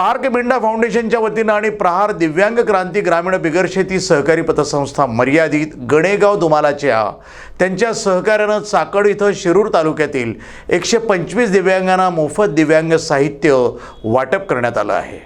Spark मिंडा फाउंडेशनच्या वतीनं आणि प्रहार दिव्यांग क्रांती ग्रामीण बिगरशेती सहकारी पतसंस्था मर्यादित गणेगाव दुमालाच्या त्यांच्या सहकार्यानं चाकड इथं शिरूर तालुक्यातील एकशे पंचवीस दिव्यांगांना मोफत दिव्यांग साहित्य वाटप करण्यात आलं आहे.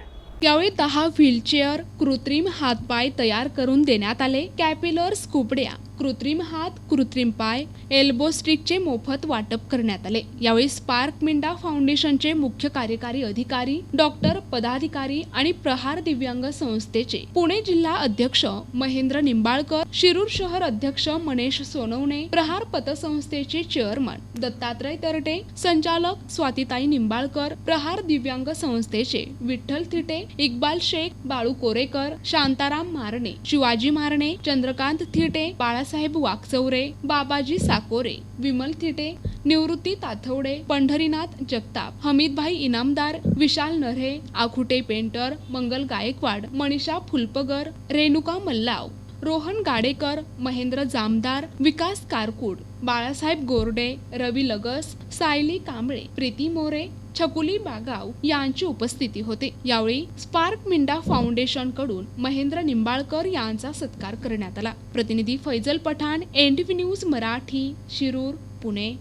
यावेळी दहा व्हीलचेअर कृत्रिम हातपाय तयार करून देण्यात आले. कॅपिलर्स कुपड्या कृत्रिम हात कृत्रिम पाय एल्बो स्टिकचे मोफत वाटप करण्यात आले. यावेळी स्पार्क मिंडा फाउंडेशनचे मुख्य कार्यकारी अधिकारी डॉक्टर पदाधिकारी आणि प्रहार दिव्यांग संस्थेचे पुणे जिल्हा अध्यक्ष महेंद्र निंबाळकर शिरूर शहर अध्यक्ष मनेश सोनवणे प्रहार पतसंस्थेचे चेअरमन दत्तात्रय तरटे संचालक स्वातीताई निंबाळकर प्रहार दिव्यांग संस्थेचे विठ्ठल थिटे इक्बाल शेख बाळू कोरेकर शांताराम मारणे शिवाजी मारणे चंद्रकांत थिटे बाळा बाळासाहेब वाकचौरे बाबाजी साकोरे विमल थिटे निवृत्ती ताथवडे पंढरीनाथ जगताप हमीदभाई इनामदार विशाल नरे आखुटे पेंटर मंगल गायकवाड मनीषा फुलपगर रेणुका मल्लाव. रोहन गाडेकर महेंद्र जामदार विकास कारकूड बाळासाहेब गोरडे रवी लगस सायली कांबळे प्रीती मोरे छकुली बागाव यांची उपस्थिती होते. यावेळी स्पार्क मिंडा फाउंडेशनकडून महेंद्र निंबाळकर यांचा सत्कार करण्यात आला. प्रतिनिधी फैजल पठाण एनडीव्ही न्यूज मराठी शिरूर पुणे.